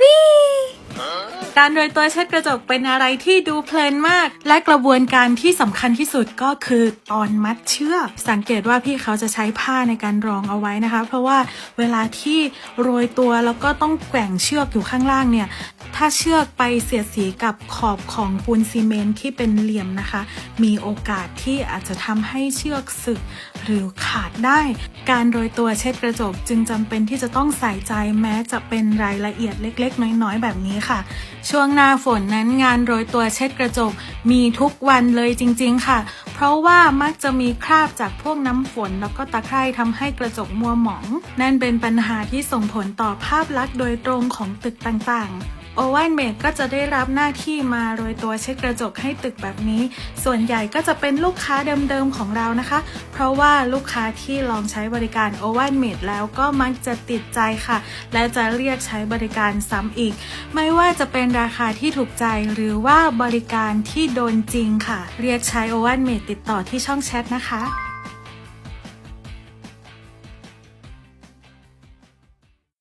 วีการโรยตัวเช็ดกระจกเป็นอะไรที่ดูเพลินมาก และกระบวนการที่สำคัญที่สุดก็คือตอนมัดเชือกสังเกตว่าพี่เขาจะใช้ผ้าในการรองเอาไว้นะคะ เพราะว่าเวลาที่โรยตัวแล้วก็ต้องแกว่งเชือกอยู่ข้างล่างเนี่ย ถ้าเชือกไปเสียดสีกับขอบของปูนซีเมนต์ที่เป็นเหลี่ยมนะคะ มีโอกาสที่อาจจะทำให้เชือกสึกหรือขาดได้ การโรยตัวเช็ดกระจกจึงจำเป็นที่จะต้องใส่ใจแม้จะเป็นรายละเอียดเล็ก ๆ น้อย ๆ แบบนี้ค่ะ ช่วงหน้าฝนนั้นงานโรยตัวเช็ดกระจกมีทุกวันเลยจริง ๆ ค่ะ เพราะว่ามักจะมีคราบจากพวกน้ำฝน แล้วก็ตะไคร่ทำให้กระจกมัวหมอง นั่นเป็นปัญหาที่ส่งผลต่อภาพลักษณ์โดยตรงของตึกต่างๆ โอวันเมดก็จะได้รับหน้าที่มาโรยตัวเช็ดกระจกให้ตึกแบบนี้ ส่วนใหญ่ก็จะเป็นลูกค้าเดิมๆของเรานะคะ เพราะว่าลูกค้าที่ลองใช้บริการโอวันเมดแล้วก็มักจะติดใจค่ะ และจะเรียกใช้บริการซ้ำอีก ไม่ว่าจะเป็นราคาที่ถูกใจหรือว่าบริการที่โดนจริงค่ะ เรียกใช้โอวันเมดติดต่อที่ช่องแชทนะคะ